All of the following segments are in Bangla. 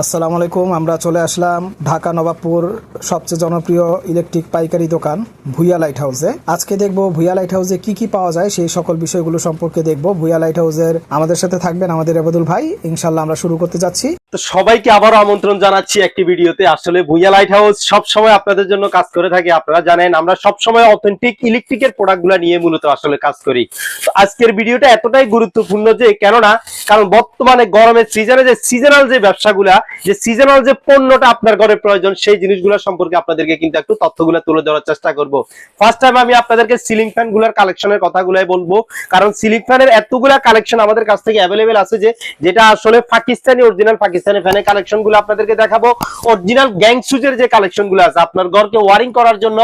আসসালামু আলাইকুম, আমরা চলে আসলাম ঢাকা নবাবপুর সবচেয়ে জনপ্রিয় ইলেকট্রিক পাইকারি দোকান ভুইয়া লাইট হাউসে আজকে দেখব ভুইয়া লাইট হাউসে কি কি পাওয়া যায়, সেই সকল বিষয়গুলো সম্পর্কে দেখব। ভুইয়া লাইট হাউসের আমাদের সাথে থাকবেন আমাদের আবাদুল ভাই। ইনশাল্লাহ আমরা শুরু করতে যাচ্ছি। তো সবাইকে আবারও আমন্ত্রণ জানাচ্ছি একটি ভিডিওতে। আসলে ভুইয়া লাইট হাউস সব সময় আপনাদের জন্য কাজ করে থাকে, আপনারা জানেন। আমরা সব সময় অথেন্টিক ইলেকট্রিকের প্রোডাক্টগুলো নিয়ে মূলত আসলে কাজ করি। তো আজকের ভিডিওটা এতটাই গুরুত্বপূর্ণ যে, কেননা, কারণ বর্তমানে গরমের সিজনে যে সিজনাল যে ব্যবসাগুলা, যে সিজনাল যে পণ্যটা আপনার ঘরে প্রয়োজন, সেই জিনিসগুলো সম্পর্কে আপনাদেরকে কিন্তু একটু তথ্যগুলো তুলে ধরার চেষ্টা করব। ফার্স্ট টাইম আমি আপনাদেরকে সিলিং ফ্যানগুলার কালেকশনের কথাগুলাই বলব, কারণ সিলিং ফ্যানের এতগুলা কালেকশন আমাদের কাছ থেকে অ্যাভেলেবেল আছে যে, যেটা আসলে পাকিস্তানি অরিজিনাল পাকিস্তানি ফ্যানের কালেকশনগুলো আপনাদেরকে দেখাবো। অরিজিনাল গ্যাং সুজের যে কালেকশনগুলো আছে, আপনার ঘরকে ওয়ারিং করার জন্য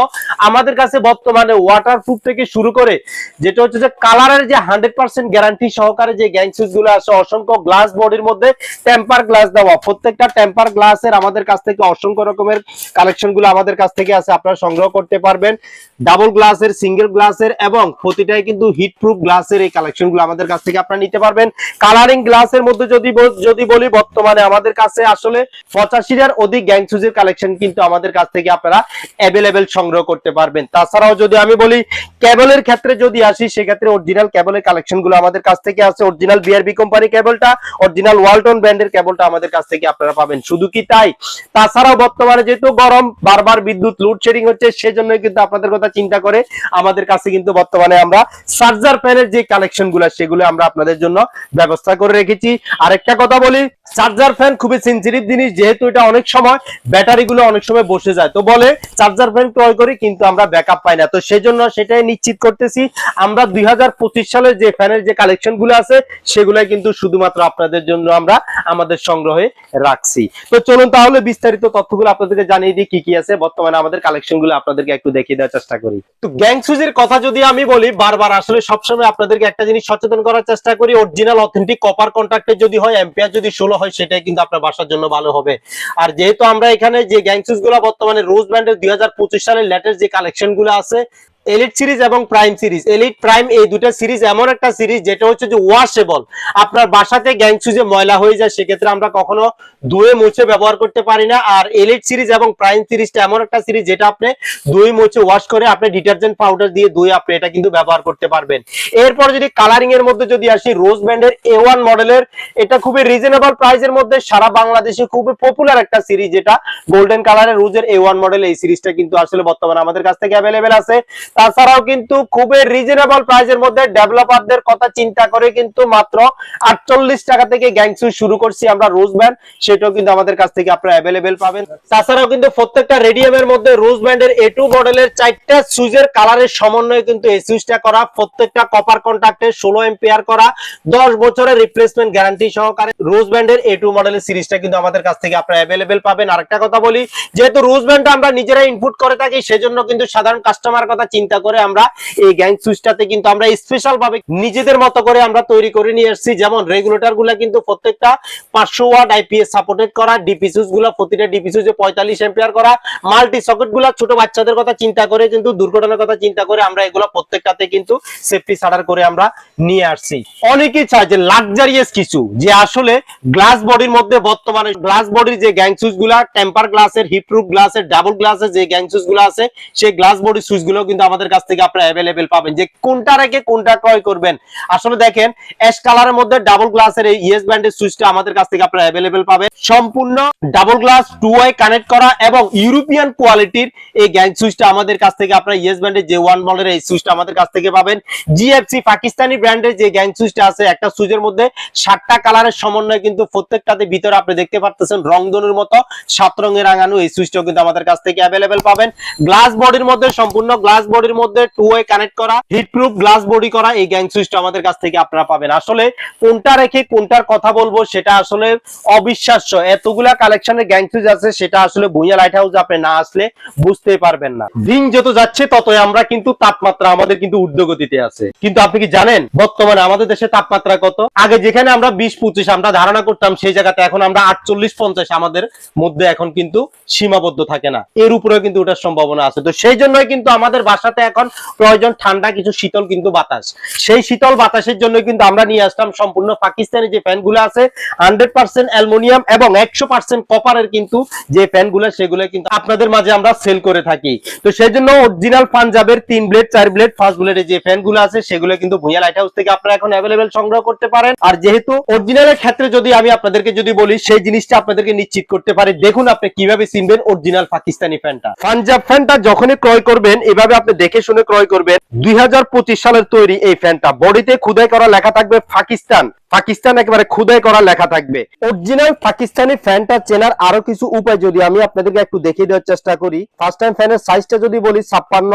আমাদের কাছে বর্তমানে ওয়াটারপ্রুফ থেকে শুরু করে, যেটা হচ্ছে যে কালারের যে হান্ড্রেড পার্সেন্ট গ্যারান্টি সহকারে যে গ্যাং সুজগুলো আছে, অসংখ্য গ্লাস বডির মধ্যে টেম্পার গ্লাস দেওয়া। প্রত্যেকটা টেম্পার গ্লাসের আমাদের কাছ থেকে অসংখ্য রকমের কালেকশনগুলো আমাদের কাছ থেকে আছে, আপনারা সংগ্রহ করতে পারবেন। ডাবল গ্লাসের সিঙ্গেল গ্লাসের এবং প্রতিটাই কিন্তু হিট প্রুফ গ্লাসের এই কালেকশনগুলো আমাদের কাছ থেকে আপনারা নিতে পারবেন। কালারিং গ্লাসের মধ্যে যদি যদি বলি, বর্তমানে আমাদের কাছে আসলে পঁচাশিটার অধিক গ্যাং সুজের কালেকশন কিন্তু আমাদের কাছ থেকে আপনারা অ্যাভেলেবেল সংগ্রহ করতে পারবেন। তাছাড়াও যদি আমি বলি কেবলের ক্ষেত্রে যদি আসি, সেক্ষেত্রে অরিজিনাল কেবলের কালেকশনগুলো আমাদের কাছ থেকে আছে। অরিজিনাল বিআরবি কোম্পানি কেবলটা অরিজিনাল ওয়ালটন ব্র্যান্ডের কেবলটা আমাদের কাছ থেকে আপনারা পাবেন। শুধু কি তাই? তাছাড়াও বর্তমানে যেহেতু গরম, বারবার বিদ্যুৎ লোডশেডিং হচ্ছে, সেজন্যই কিন্তু আপনাদের কথা চিন্তা করে আমাদের কাছে কিন্তু বর্তমানে আমরা চার্জার ফ্যানের যে কালেকশনগুলো, সেগুলো আমরা আপনাদের জন্য ব্যবস্থা করে রেখেছি। আরেকটা কথা বলি চার্জার ফ্যান খুবই সেন্সিটিভ জিনিস, যেহেতু এটা অনেক সময় ব্যাটারি গুলো অনেক সময় বসে যায়। তো বলে, চার্জার ফ্যান ক্রয় করি, কিন্তু আমরা ব্যাকআপ পাই না। তো সেজন্য সেটাই নিশ্চিত করতেছি, আমরা দুই সালের যে ফ্যানের যে কালেকশনগুলো আছে, সেগুলাই কিন্তু শুধুমাত্র আপনাদের জন্য আমরা আমাদের সংগ্রহে রাখছি। তো চলুন তাহলে বিস্তারিত তথ্যগুলো আপনাদেরকে জানিয়ে দিই, কি কি আছে, বর্তমানে আমাদের কালেকশনগুলো আপনাদেরকে একটু দেখিয়ে দেওয়ার চেষ্টা করি। তো গ্যাং সুজের কথা যদি আমি বলি, বারবার আসলে সবসময় আপনাদেরকে একটা জিনিস সচেতন করার চেষ্টা করি অরিজিনাল অথেন্টিক কপার কন্ট্রাক্টে যদি হয় এম্পিয়ার যদি ষোলো হয় সেটাই কিন্তু আপনার বাসার জন্য ভালো হবে। আর যেহেতু আমরা এখানে যে গ্যাংসুসগুলা বর্তমানে রোজ ব্র্যান্ডের দুই হাজার পঁচিশ সালের লেটেস্ট যে কালেকশনগুলো আছে এলিট সিরিজ এবং প্রাইম সিরিজ এলিট প্রাইম এই দুটো সিরিজ এমন একটা সিরিজ যেটা হচ্ছে যে ওয়াশেবল আপনার বাসাতে গ্যাং সুজে ময়লা হয়ে যায়, সেক্ষেত্রে আমরা কখনো ধুয়ে মুছে ব্যবহার করতে পারি না। আর এলিট সিরিজ এবং প্রাইম সিরিজটা এমন একটা সিরিজ যেটা আপনি ধুয়ে মুছে ওয়াশ করে আপনি ডিটারজেন্ট পাউডার দিয়ে ধুয়ে আপনি এটা কিন্তু ব্যবহার করতে পারবেন। এরপর যদি কালারিং এর মধ্যে যদি আসি রোজ ব্যান্ডের এ ওয়ান মডেলের এটা খুবই রিজনেবল প্রাইসের মধ্যে সারা বাংলাদেশে খুবই পপুলার একটা সিরিজ যেটা গোল্ডেন কালারের রোজের এ ওয়ান মডেল এই সিরিজটা কিন্তু আসলে বর্তমানে আমাদের কাছ থেকে অ্যাভেলেবেল আছে। তাছাড়াও কিন্তু খুবই রিজনেবল প্রাইসের মধ্যে ডেভেলপারদের কথা চিন্তা করে কিন্তু মাত্র আটচল্লিশ টাকা থেকে গ্যাংসু শুরু করছি আমরা রোজ ব্যান্ড সেটাও কিন্তু আমাদের কাছ থেকে আপনারা অ্যাভেলেবেল পাবেন। তাছাড়াও কিন্তু প্রত্যেকটা রেডিয়ামের মধ্যে রোজ ব্যান্ডের এ টু মডেলের চারটা সুইচের কালারের সমন্বয়ে কিন্তু এই সুইচটা করা, প্রত্যেকটা কপার কন্ট্রাক্টে ষোলো এম্পিয়ার করা, দশ বছরের রিপ্লেসমেন্ট গ্যারান্টি সহকারে রোজ ব্যান্ডের এ টু মডেলের সিরিজটা কিন্তু আমাদের কাছ থেকে আপনারা অ্যাভেলেবেল পাবেন। আরেকটা কথা বলি, যেহেতু রোজ ব্যান্ডটা আমরা নিজেরা ইনপুট করে থাকি, সেজন্য কিন্তু সাধারণ কাস্টমার কথা চিন্তা করে আমরা এই গ্যাং সুইচটাতে কিন্তু আমরা স্পেশাল ভাবে নিজেদের মতো করে আমরা তৈরি করে নিয়ে এসেছি। যেমন রেগুলেটরগুলা কিন্তু প্রত্যেকটা পাঁচশো ওয়াট আইপিএস সাপোর্টেড করা ডিপি সুইচগুলা, প্রতিটা ডিপি সুইচে পঁয়তাল্লিশ এম্পিয়ার করা মাল্টি সকেটগুলা ছোট বাচ্চাদের কথা চিন্তা করে, কিন্তু দুর্ঘটনার কথা চিন্তা করে আমরা এগুলো প্রত্যেকটাতে কিন্তু সেফটি সার্টার করে আমরা নিয়ে আসছি। অনেকেই চায় যে লাক্সারিয়াস কিছু, যে আসলে গ্লাস বডির মধ্যে বর্তমানে গ্লাস বডির যে গ্যাং সুইচগুলা টেম্পার গ্লাসের হিপ্রুফ গ্লাসের ডাবল গ্লাসের যে গ্যাং সুইচগুলো আছে, সেই গ্লাস বডি সুইচগুলো কিন্তু আমাদের কাছ থেকে আপনারা অ্যাভেলেবেল পাবেন। যে কোনটা রেখে কোনটা ক্রয় করবেন। আসলে দেখেন অ্যাশ কালারের মধ্যে ডাবল গ্লাসের এই ইয়েস ব্যান্ডের সুইচটা আমাদের কাছ থেকে আপনারা অ্যাভেলেবেল পাবেন। সম্পূর্ণ double glass two way connect করা এবং ইউরোপিয়ান কোয়ালিটির এই গ্যাং সুইচটা আমাদের কাছ থেকে আপনারা ইয়েস ব্যান্ডের যে ওয়ান মডেলের এই সুইচটা আমাদের কাছ থেকে পাবেন। জিএফসি পাকিস্তানি ব্র্যান্ডের যে গ্যাং সুইচটা আছে, একটা সুইচের মধ্যে সাতটা কালারের সমন্বয় কিন্তু প্রত্যেকটাতে ভিতরে আপনি দেখতে পারতেছেন রংধনুর মতো, সাত রঙের রাঙানো এই সুইচটাও কিন্তু আমাদের কাছ থেকে অ্যাভেলেবেল পাবেন। গ্লাস বডির মধ্যে সম্পূর্ণ গ্লাস বডির মধ্যে টু ওয়ে কানেক্ট করা হিট প্রুফ গ্লাস বডি করা, এই গ্যাং সুইচটা আমাদের কাছ থেকে আপনারা পাবেন। আসলে কোনটা রেখে কোনটার কথা বলব সেটা আসলে অবিশ্বাস্য। এতগুলা কালেকশনের গ্যাং সুইচ আছে, সেটা আসলে ভুইয়া লাইট হাউস আপনি না আসলে বুঝতেই পারবেন না। দিন যত যাচ্ছে, ততই আমরা কিন্তু তাপমাত্রা আমাদের কিন্তু ঊর্ধ্বগতিতে আছে। কিন্তু আপনি কি জানেন, বর্তমানে আমাদের দেশে তাপমাত্রা কত? আগে যেখানে আমরা বিশ পঁচিশ আমরা ধারণা করতাম সেই জায়গাতে এখন আমরা আটচল্লিশ পঞ্চাশ আমাদের মধ্যে এখন কিন্তু সীমাবদ্ধ থাকে না। এর উপরেও কিন্তু ওটার সম্ভাবনা আছে। তো সেই জন্যই কিন্তু আমাদের বাসার সাথে এখন প্রয়োজন ঠান্ডা কিছু শীতল কিন্তু বাতাস। সেই শীতল বাতাসের জন্য কিন্তু আমরা নিয়ে আসলাম সম্পূর্ণ পাকিস্তানি যে ফ্যানগুলো আছে হান্ড্রেড পার্সেন্ট অ্যালুমিনিয়াম এবং একশো পার্সেন্ট কপারের কিন্তু যে ফ্যানগুলো, সেগুলো কিন্তু আপনাদের মাঝে আমরা সেল করে থাকি। তো সেই জন্য অরিজিনাল পাঞ্জাবের তিন ব্লেড চার ব্লেড ফার্স্ট ব্লেডের যে ফ্যানগুলো আছে, সেগুলো কিন্তু ভুঁইয়া লাইট হাউস থেকে আপনারা এখন অ্যাভেলেবেল সংগ্রহ করতে পারেন। আর যেহেতু অরিজিনালের ক্ষেত্রে যদি আমি আপনাদেরকে যদি বলি, সেই জিনিসটা আপনাদেরকে নিশ্চিত করতে পারি। দেখুন আপনি কীভাবে চিনবেন অরিজিনাল পাকিস্তানি ফ্যানটা। পাঞ্জাব ফ্যানটা যখনই ক্রয় করবেন, এভাবে আপনি দেখে শুনে ক্রয় করবেন। দুই হাজার পঁচিশ সালের তৈরি এই ফ্যানটা। বডিতে খুদাই করা লেখা থাকবে পাকিস্তান। পাকিস্তান একেবারে খুদাই করা লেখা থাকবে। অরিজিনাল পাকিস্তানি ফ্যানটা চেনার আরও কিছু উপায় যদি আমি আপনাদেরকে একটু দেখিয়ে দেওয়ার চেষ্টা করি। ফার্স্ট টাইম ফ্যানের সাইজটা যদি বলি, ছাপ্পান্ন।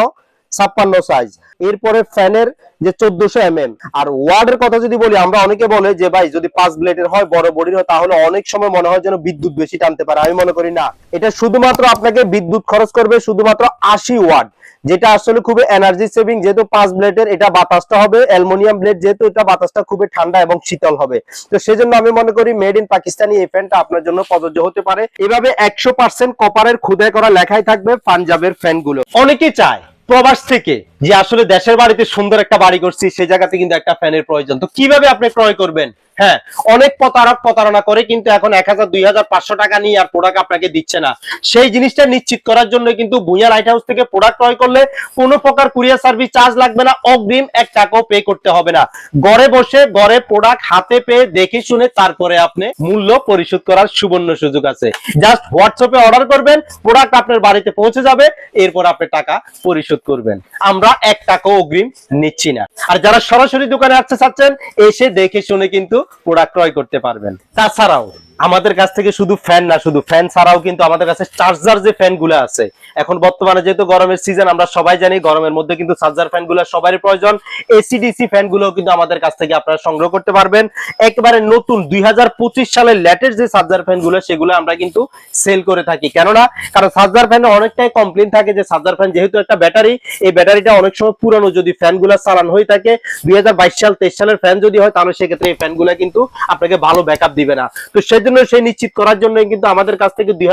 ছাপ্পান্ন সাইজ এরপরে ফ্যানের যে চোদ্দশো এম এম আর ওয়ার্ডের কথা যদি বলি, আমরা অনেকে বলে যে, ভাই, যদি পাঁচ ব্লেডের হয়, বড় বডির হয়, তাহলে অনেক সময় মনে হয় যেন বিদ্যুৎ বেশি টানতে পারে। আমি মনে করি না। এটা শুধুমাত্র আপনাকে বিদ্যুৎ খরচ করবে শুধুমাত্র আশি ওয়াট যেটা আসলে খুবই এনার্জি সেভিং যেহেতু পাঁচ ব্লেডের এটা বাতাসটা হবে, অ্যালুমিনিয়াম ব্লেড যেহেতু এটা বাতাসটা খুবই ঠান্ডা এবং শীতল হবে। তো সেজন্য আমি মনে করি মেড ইন পাকিস্তানি এই ফ্যানটা আপনার জন্য প্রযোজ্য হতে পারে। এভাবে একশো পার্সেন্ট কপারের খুদাই করা লেখাই থাকবে পাঞ্জাবের ফ্যানগুলো অনেকে চায় প্রবাস থেকে যে আসলে দেশের বাড়িতে সুন্দর একটা বাড়ি করছি সেই জায়গাতে কিন্তু একটা ফ্যানের প্রয়োজন। তো কীভাবে আপনি ক্রয় করবেন? হ্যাঁ অনেক প্রতারক প্রতারণা করে কিন্তু এখন এক হাজার, দুই হাজার, পাঁচশো টাকা নিয়ে আর প্রোডাক্ট আপনাকে দিচ্ছে না। সেই জিনিসটা নিশ্চিত করার জন্য কিন্তু ভুঁইয়া লাইট হাউস থেকে প্রোডাক্ট ক্রয় করলে কোনো প্রকার কুরিয়ার সার্ভিস চার্জ লাগবে না, অগ্রিম এক টাকাও পে করতে হবে না। ঘরে বসে, ঘরে প্রোডাক্ট হাতে পেয়ে দেখে শুনে তারপরে আপনি মূল্য পরিশোধ করার সুবর্ণ সুযোগ আছে। জাস্ট হোয়াটসঅ্যাপে অর্ডার করবেন প্রোডাক্ট আপনার বাড়িতে পৌঁছে যাবে, এরপর আপনি টাকা পরিশোধ করবেন। আমরা এক টাকাও অগ্রিম নিচ্ছি না। আর যারা সরাসরি দোকানে আসতে চাচ্ছেন, এসে দেখে শুনে কিন্তু প্রোডাক্ট ক্রয় করতে পারবেন। তাছাড়াও আমাদের কাছ থেকে শুধু ফ্যান না, শুধু ফ্যান ছাড়াও কিন্তু আমাদের কাছে চার্জার যে ফ্যানগুলো আছে, এখন বর্তমানে যেহেতু গরমের সিজন আমরা সবাই জানি গরমের মধ্যে কিন্তু চার্জার ফ্যানগুলো সবারই প্রয়োজন। এসি ডিসি ফ্যানগুলো কিন্তু আমাদের কাছ থেকে আপনারা সংগ্রহ করতে পারবেন। একেবারে নতুন দুই সালের লেটেস্ট যে চার্জার ফ্যানগুলো, সেগুলো আমরা কিন্তু সেল করে থাকি। কেননা, কারণ চার্জার ফ্যানে অনেকটাই কমপ্লেন থাকে যে চার্জার ফ্যান যেহেতু একটা ব্যাটারি এই ব্যাটারিটা অনেক সময় পুরানো যদি ফ্যানগুলা চালান হয়ে থাকে, দুই হাজার বাইশ সাল, তেইশ সালের ফ্যান যদি হয়, তাহলে সেক্ষেত্রে এই ফ্যানগুলা কিন্তু আপনাকে ভালো ব্যাকআপ দিবে না। তো সেজন্য সেই নিশ্চিত করার জন্য কিন্তু আমাদের কাছ থেকে দুই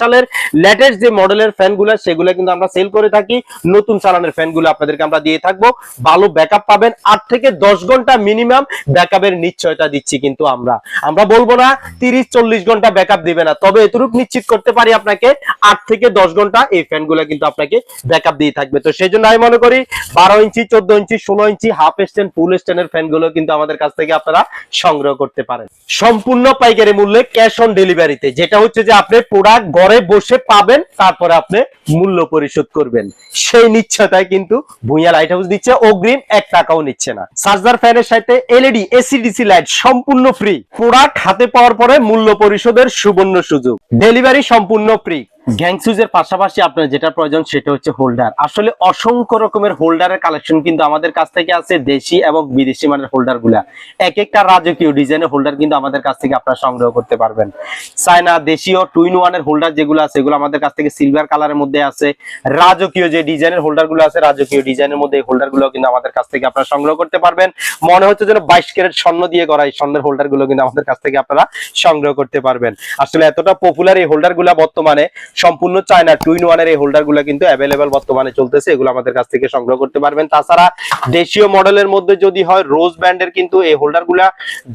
সালের লেটেস্ট যে মডেলের ফ্যানগুলা সেগুলো কিন্তু আমরা সেল করে থাকি। নতুন চালানের ফ্যানগুলো আপনাদেরকে আমরা দিয়ে থাকব। ভালো ব্যাকআপ পাবেন। আট থেকে দশ ঘণ্টা মিনিমাম ব্যাকআপের নিশ্চয়তা দিচ্ছি কিন্তু আমরা। আমরা বলব না, তিরিশ, চল্লিশ ঘণ্টা ব্যাকআপ দিবে না। তবে এতটুকু নিশ্চিত করতে পারি আপনাকে, আট থেকে দশ ঘণ্টা এই ফ্যানগুলো কিন্তু আপনাকে ব্যাকআপ দিয়ে থাকবে। তো সেই জন্য আমি মনে করি, বারো ইঞ্চি, চোদ্দ ইঞ্চি, ষোলো ইঞ্চি হাফ স্ট্যান্ড ফুল স্ট্যান্ডের ফ্যানগুলো কিন্তু আমাদের কাছ থেকে আপনারা সংগ্রহ করতে পারেন। সম্পূর্ণ পাইকারি মূল্যে ক্যাশ অন ডেলিভারিতে যেটা হচ্ছে যে আপনি প্রোডাক্ট ঘরে বসে পাবেন, তারপরে আপনি মূল্য পরিশোধ করবেন। সেই নিশ্চয়তায় কিন্তু ভুইয়া লাইট হাউস দিচ্ছে, অগ্রিম এক টাকাও নিচ্ছে না। চার্জার ফ্যানের সাথে এলইডি এসিডিসি লাইট সম্পূর্ণ ফ্রি প্রোডাক্ট হাতে পাওয়ার পরে মূল্য পরিশোধের সুবর্ণ সুযোগ। ডেলিভারি সম্পূর্ণ ফ্রি গ্যাং সুইজের পাশাপাশি আপনার যেটা প্রয়োজন সেটা হচ্ছে হোল্ডার আসলে অসংখ্য রকমের হোল্ডারের কালেকশন কিন্তু আমাদের কাছ থেকে আছে দেশি এবং বিদেশি মানের হোল্ডারগুলা। এক একটা রাজকীয় ডিজাইনের হোল্ডার কিন্তু আমাদের কাছ থেকে আপনারা সংগ্রহ করতে পারবেন। চায়না দেশীয় টুইন ওয়ানের হোল্ডার যেগুলো আছে, এগুলো আমাদের কাছ থেকে সিলভার কালারের মধ্যে আছে। রাজকীয় যে ডিজাইনের হোল্ডারগুলো আছে, রাজকীয় ডিজাইনের মধ্যে এই হোল্ডারগুলো কিন্তু আমাদের কাছ থেকে আপনারা সংগ্রহ করতে পারবেন। মনে হচ্ছে যেন বাইশ ক্যারেট স্বর্ণ দিয়ে করা এই স্বর্ণের হোল্ডারগুলো কিন্তু আমাদের কাছ থেকে আপনারা সংগ্রহ করতে পারবেন। আসলে এতটা পপুলার এই হোল্ডারগুলা বর্তমানে সম্পূর্ণ চায়না টুইন ওয়ানের এই হোল্ডারগুলো কিন্তু অ্যাভেলেবেল বর্তমানে চলতেছে, এগুলো আমাদের কাছ থেকে সংগ্রহ করতে পারবেন। তাছাড়া দেশীয় মডেলের মধ্যে যদি হয় রোজ ব্যান্ডের কিন্তু এই হোল্ডারগুলা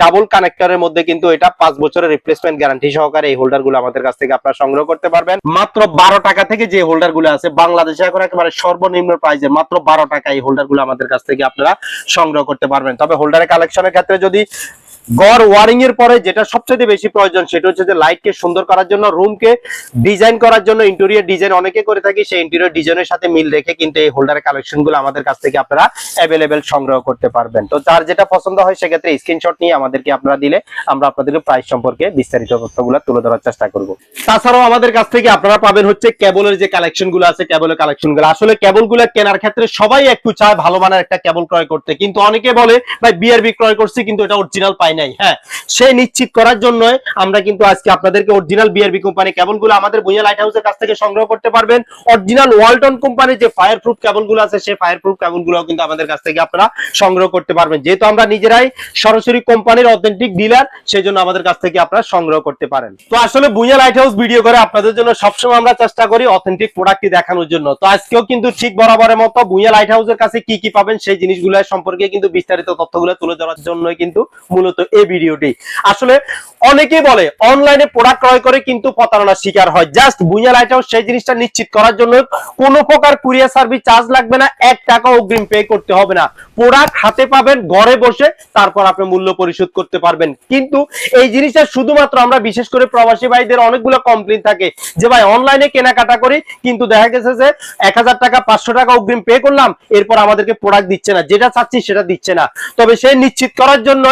ডাবল কানেক্টরের মধ্যে কিন্তু এটা পাঁচ বছরের রিপ্লেসমেন্ট গ্যারান্টি সহকারে এই হোল্ডারগুলো আমাদের কাছ থেকে আপনারা সংগ্রহ করতে পারবেন। মাত্র বারো টাকা থেকে যে হোল্ডারগুলো আছে, বাংলাদেশে এখন একেবারে সর্বনিম্ন প্রাইসে মাত্র বারো টাকা এই হোল্ডারগুলো আমাদের কাছ থেকে আপনারা সংগ্রহ করতে পারবেন। তবে হোল্ডারের কালেকশনের ক্ষেত্রে যদি গড় ওয়ারিং এর পরে যেটা সবচেয়ে বেশি প্রয়োজন সেটা হচ্ছে যে লাইটকে সুন্দর করার জন্য রুমকে ডিজাইন করার জন্য ইন্টেরিয়র ডিজাইন অনেকে করে থাকি, সেই ইন্টেরিয়র ডিজাইনের সাথে মিল রেখে কিন্তু এই হোল্ডারের কালেকশনগুলো আমাদের কাছ থেকে আপনারা অ্যাভেলেবেল সংগ্রহ করতে পারবেন। তো যার যেটা পছন্দ হয় সেক্ষেত্রে স্ক্রিনশট নিয়ে আমাদেরকে আপনারা দিলে আমরা আপনাদেরকে প্রাইস সম্পর্কে বিস্তারিত তথ্যগুলো তুলে ধরার চেষ্টা করব। তাছাড়াও আমাদের কাছ থেকে আপনারা পাবেন হচ্ছে কেবলের যে কালেকশনগুলো আছে কেবলের কালেকশনগুলো। আসলে কেবলগুলো কেনার ক্ষেত্রে সবাই একটু চায় ভালো মানের একটা কেবল ক্রয় করতে। কিন্তু অনেকে বলে, ভাই বিআরবি ক্রয় করছি, কিন্তু এটা অরিজিনাল পাইনি। নাই। হ্যাঁ সেই নিশ্চিত করার জন্য আমরা কিন্তু আজকে আপনাদেরকে অরিজিনাল বিআরবি কোম্পানি কেবলগুলো আমাদের ভুঁইয়া লাইট হাউসের কাছ থেকে সংগ্রহ করতে পারবেন। অরিজিনাল ওয়ালটন কোম্পানির যে ফায়ার প্রুফ কেবলগুলো আছে, সেই ফায়ার প্রুফ কেবলগুলো কিন্তু আমাদের কাছ থেকে আপনারা সংগ্রহ করতে পারবেন। যেহেতু আমরা নিজেরাই সরাসরি কোম্পানির অথেন্টিক ডিলার সেই জন্য আমাদের কাছ থেকে আপনারা সংগ্রহ করতে পারেন। তো আসলে ভুঁইয়া লাইট হাউস ভিডিও করে আপনাদের জন্য সবসময় আমরা চেষ্টা করি অথেন্টিক প্রোডাক্টটি দেখানোর জন্য। তো আজকেও কিন্তু ঠিক বরাবরের মতো ভুঁইয়া লাইট হাউসের কাছে কি কি পাবেন, সেই জিনিসগুলো সম্পর্কে কিন্তু বিস্তারিত তথ্যগুলো তুলে ধরার জন্য কিন্তু মূলত এই ভিডিওটি। আসলে অনেকেই বলে, অনলাইনে প্রোডাক্ট ক্রয় করে কিন্তু প্রতারণার শিকার হয়। জাস্ট ভুঁইয়া লাইট হাউস সেই জিনিসটা নিশ্চিত করার জন্য কোনো প্রকার কুরিয়ার সার্ভিস চার্জ লাগবে না, এক টাকা অগ্রিম পে করতে হবে না। প্রোডাক্ট হাতে পাবেন, ঘরে বসে তারপর আপনি মূল্য পরিশোধ করতে পারবেন। কিন্তু এই জিনিসটা শুধুমাত্র আমরা বিশেষ করে প্রবাসী ভাইদের অনেকগুলো কমপ্লেন থাকে যে, ভাই অনলাইনে কেনাকাটা করি, কিন্তু দেখা গেছে যে এক হাজার টাকা, পাঁচশো টাকা অগ্রিম পে করলাম, এরপর আমাদেরকে প্রোডাক্ট দিচ্ছে না। যেটা চাচ্ছি সেটা দিচ্ছে না। তবে সে নিশ্চিত করার জন্য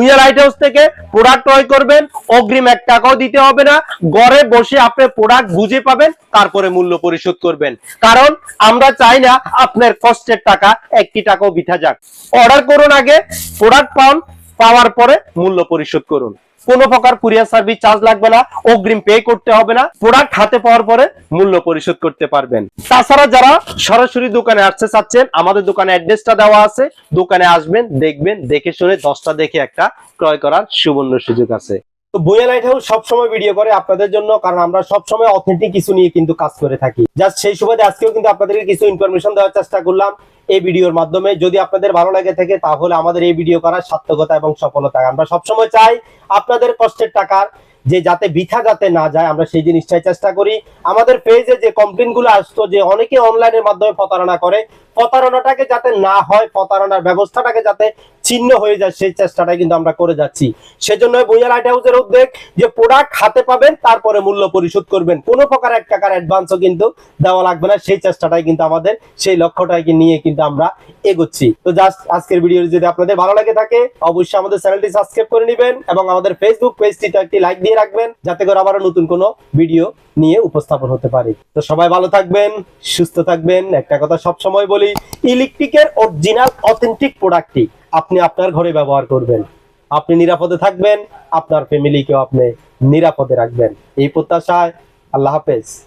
ভুইয়া লাইট হাউস থেকে প্রোডাক্ট ক্রয় করবেন, অগ্রিম এক টাকাও দিতে হবে না। ঘরে বসে আপনি প্রোডাক্ট বুঝে পাবেন, তারপরে মূল্য পরিশোধ করবেন। কারণ আমরা চাই না আপনার কষ্টের টাকা একটি টাকাও বিথা যাক। অর্ডার করুন আগে প্রোডাক্ট পান, পাওয়ার পরে মূল্য পরিশোধ করুন। কোনো প্রকার কুরিয়ার সার্ভিস চার্জ লাগবে না, অগ্রিম পে করতে হবে না প্রোডাক্ট হাতে পাওয়ার পরে মূল্য পরিশোধ করতে পারবেন। তাছাড়া যারা সরাসরি দোকানে আসতে চাচ্ছেন, আমাদের দোকানে অ্যাড্রেসটা দেওয়া আছে, দোকানে আসবেন, দেখবেন, দেখে শুনে দশটা দেখে একটা ক্রয় করার সুবর্ণ সুযোগ আছে। তো বইয়া লাইট হাউস সবসময় ভিডিও করে আপনাদের জন্য, কারণ আমরা সবসময় অথেন্টিক কিছু নিয়ে কিন্তু কাজ করে থাকি। জাস্ট সেই সুবাদে আজকেও কিন্তু আপনাদেরকে কিছু ইনফরমেশন দেওয়ার চেষ্টা করলাম এই ভিডিওর মাধ্যমে। যদি আপনাদের ভালো লাগে থাকে, তাহলে আমাদের এই ভিডিও করার সার্থকতা এবং সফলতা। আমরা সবসময় চাই আপনাদের কষ্টের টাকার, যে যাতে বৃথা যাতে না যায়, আমরা সেই জিনিসটাই চেষ্টা করি। আমাদের পেজে যে কমপ্লেনগুলো আসতো, যে অনেকে অনলাইনের মাধ্যমে প্রতারণা করে, প্রতারণাটাকে যাতে না হয়, প্রতারণার ব্যবস্থাটাকে যাতে চিহ্ন হয়ে যায়, সেই চেষ্টাটাই কিন্তু আমরা করে যাচ্ছি। সেজন্য বইয়া লাইট হাউসের উদ্যোগ যে প্রোডাক্ট হাতে পাবেন, তারপরে মূল্য পরিশোধ করবেন। কোনো প্রকার এক টাকার অ্যাডভান্সও কিন্তু দেওয়া লাগবে না, সেই চেষ্টাটাই কিন্তু আমাদের, সেই লক্ষ্যটাকে নিয়ে কিন্তু আমরা এগোচ্ছি। তো জাস্ট আজকের ভিডিও যদি আপনাদের ভালো লাগে থাকে, অবশ্যই আমাদের চ্যানেলটি সাবস্ক্রাইব করে নেবেন এবং আমাদের ফেসবুক পেজটিতে একটি লাইক দিয়ে রাখবেন, যাতে করে আবারও নতুন কোনো ভিডিও নিয়ে উপস্থাপন হতে পারে। তো সবাই ভালো থাকবেন, সুস্থ থাকবেন। একটা কথা সব সময় বলি ইলেকট্রিকের অরিজিনাল অথেন্টিক প্রোডাক্টটি আপনি আপনার ঘরে ব্যবহার করবেন। আপনি নিরাপদে থাকবেন, আপনার ফ্যামিলিকেও আপনি নিরাপদে রাখবেন। এই প্রত্যাশায় আল্লাহ হাফেজ।